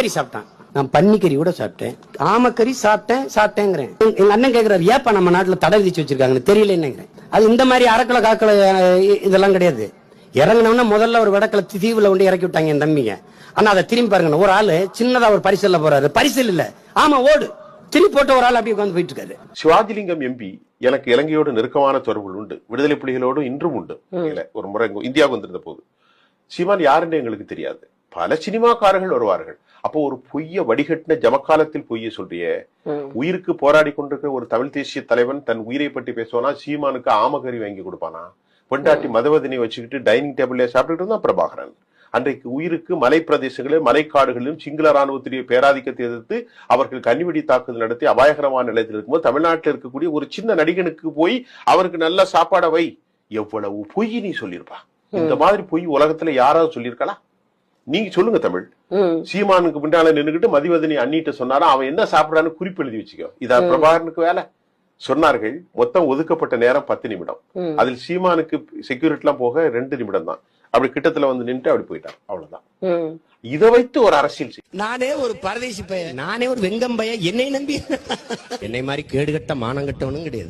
ஆமக்கறி சாப்பிட்டான். நான் பன்னிக்கறி கூட சாப்பிட்டேன். ஆமக்கறி சாப்பிட்டேன் சாப்பிட்டேங்கிறேன். எங்க அண்ணன் கேக்குறாரு ஏப்பா நம்ம நாட்டுல தடை விதிச்சு வச்சிருக்காங்கன்னு தெரியல என்னங்கிறேன் அது இந்த மாதிரி அரைக்கலை காக்கலை இதெல்லாம் கிடையாது. இறங்கினவன முதல்ல ஒரு வடக்கல தீவுல கொண்டு இறக்கி விட்டாங்க என் தம்பிங்க. ஆனா அதை திரும்பி பாருங்க. ஒரு ஆளு சின்னதா ஒரு பரிசல்ல போறாரு. பரிசல் இல்ல. ஆமா ஓடு. திருப்பி போட்ட ஒரு ஆள் அப்படியே உட்காந்து போயிட்டு இருக்காரு சிவாஜிலிங்கம் எம்பி எனக்கு இலங்கையோடு நெருக்கமான தொடர்புகள் உண்டு. விடுதலை புலிகளோடு இன்றும் உண்டு. இல்ல, ஒரு முறை இந்தியாவுக்கு வந்திருந்த போது சீமான் யாருன்னு எங்களுக்கு தெரியாது. பல சினிமாக்காரர்கள் வருவார்கள். அப்போ ஒரு பொய்ய வடிகட்டின ஜமக்காலத்தில் பொய்ய சொல்றிய உயிருக்கு போராடி கொண்டிருக்கிற ஒரு தமிழ் தேசிய தலைவன் தன் உயிரை பற்றி பேசுவானா? சீமானுக்கு ஆமகரி வாங்கி கொடுப்பானா? பொண்டாட்டி மதவதினை வச்சுக்கிட்டு டைனிங் டேபிள்ல சாப்பிட்டுட்டு இருந்தான் பிரபாகரன். அன்றைக்கு உயிருக்கு மலை பிரதேசங்களில் மலைக்காடுகளிலும் சிங்கள ராணுவத்துடைய பேராதிக்கத்தை எதிர்த்து அவர்கள் கன்னிவெடி தாக்குதல் நடத்தி அபாயகரமான நிலையத்தில் இருக்கும்போது தமிழ்நாட்டில் இருக்கக்கூடிய ஒரு சின்ன நடிகனுக்கு போய் அவருக்கு நல்ல சாப்பாடை வை. எவ்வளவு பொய் நீ சொல்லியிருப்பா. இந்த மாதிரி பொய் உலகத்துல யாராவது சொல்லியிருக்கலாம் நீங்க சொல்லுங்க தமிழ். சீமானுக்கு பின்னால நின்னுகிட்டு மதிவதனி அண்ணிட்ட சொன்னாரா? அவன் என்ன சாப்பிடான்னு குறிப்பு எழுதி வச்சுக்கோ. இதா பிரபாகரனுக்கு வேலை. சொன்னார்கள் மொத்தம் ஒதுக்கப்பட்ட நேரம் பத்து நிமிடம். அதில் சீமானுக்கு செக்யூரிட்டி எல்லாம் போக ரெண்டு நிமிடம் தான் அப்படி கிட்டத்துல வந்து நின்று அப்படி போயிட்டான். அவ்வளவுதான். இதை வைத்து ஒரு அரசியல் செய் நானே ஒரு பரதேசி பையன். நானே ஒரு வெங்கம் பையன் என்னை நம்பி. என்னை மாதிரி கேடுகட்ட மானங்கட்டவனும் கிடையாது.